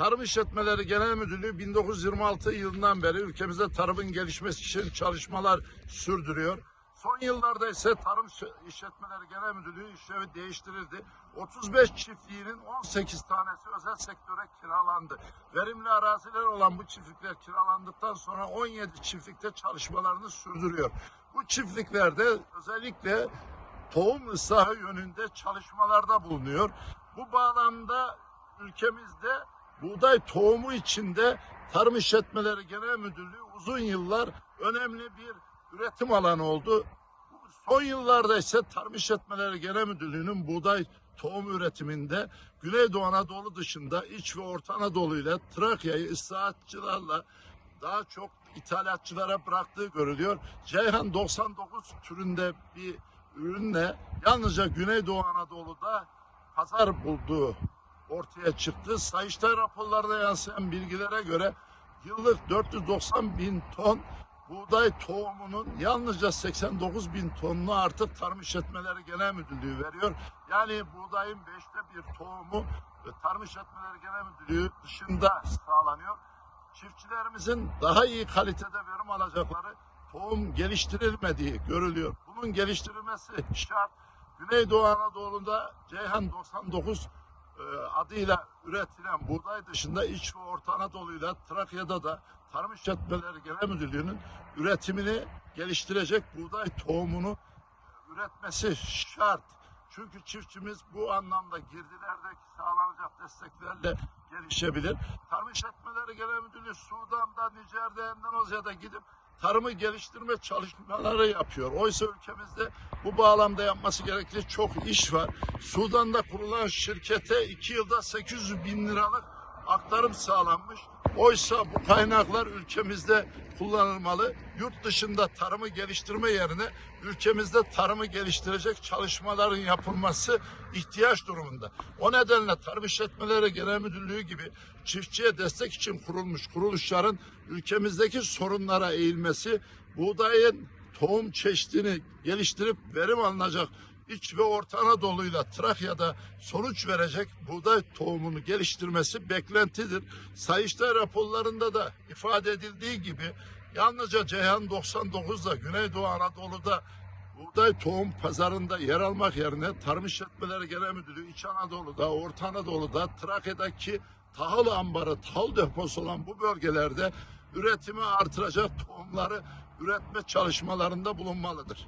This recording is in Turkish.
Tarım İşletmeleri Genel Müdürlüğü 1926 yılından beri ülkemizde tarımın gelişmesi için çalışmalar sürdürüyor. Son yıllarda ise Tarım İşletmeleri Genel Müdürlüğü işlevi değiştirildi. 35 çiftliğinin 18 tanesi özel sektöre kiralandı. Verimli araziler olan bu çiftlikler kiralandıktan sonra 17 çiftlikte çalışmalarını sürdürüyor. Bu çiftliklerde özellikle tohum ıslahı yönünde çalışmalarda bulunuyor. Bu bağlamda ülkemizde buğday tohumu içinde Tarım İşletmeleri Genel Müdürlüğü uzun yıllar önemli bir üretim alanı oldu. Son yıllarda ise Tarım İşletmeleri Genel Müdürlüğü'nün buğday tohum üretiminde Güneydoğu Anadolu dışında İç ve Orta Anadolu ile Trakya'yı ıslahatçılarla daha çok ithalatçılara bıraktığı görülüyor. Ceyhan 99 türünde bir ürünle yalnızca Güneydoğu Anadolu'da pazar bulduğu ortaya çıktı. Sayıştay raporlarına yansıyan bilgilere göre yıllık 490 bin ton buğday tohumunun yalnızca 89 bin tonunu artık Tarım İşletmeleri Genel Müdürlüğü veriyor. Yani buğdayın beşte bir tohumu Tarım İşletmeleri Genel Müdürlüğü dışında sağlanıyor. Çiftçilerimizin daha iyi kalitede verim alacakları tohum geliştirilmediği görülüyor. Bunun geliştirilmesi şart. Güneydoğu Anadolu'da Ceyhan 99 e, adıyla üretilen buğday dışında İç ve Orta Anadolu'yla Trakya'da da Tarım İşletmeleri Genel Müdürlüğü'nün üretimini geliştirecek buğday tohumunu üretmesi şart. Çünkü çiftçimiz bu anlamda girdilerdeki sağlanacak desteklerle gelişebilir. Tarım İşletmeleri Genel Müdürlüğü Sudan'da, Nijer'de, Endonezya'da gidip tarımı geliştirme çalışmaları yapıyor. Oysa ülkemizde bu bağlamda yapması gerekli çok iş var. Sudan'da kurulan şirkete iki yılda 800 bin liralık aktarım sağlanmış. Oysa bu kaynaklar ülkemizde kullanılmalı. Yurt dışında tarımı geliştirme yerine ülkemizde tarımı geliştirecek çalışmaların yapılması ihtiyaç durumunda. O nedenle Tarım İşletmeleri Genel Müdürlüğü gibi çiftçiye destek için kurulmuş kuruluşların ülkemizdeki sorunlara eğilmesi, buğdayın tohum çeşidini geliştirip verim alınacak İç ve Orta Anadolu'yla Trakya'da sonuç verecek buğday tohumunu geliştirmesi beklentidir. Sayıştay raporlarında da ifade edildiği gibi yalnızca Ceyhan 99'da Güneydoğu Anadolu'da buğday tohum pazarında yer almak yerine Tarım İşletmeleri Genel Müdürlüğü İç Anadolu'da, Orta Anadolu'da, Trakya'daki tahıl ambarı, tahıl deposu olan bu bölgelerde üretimi artıracak tohumları üretme çalışmalarında bulunmalıdır.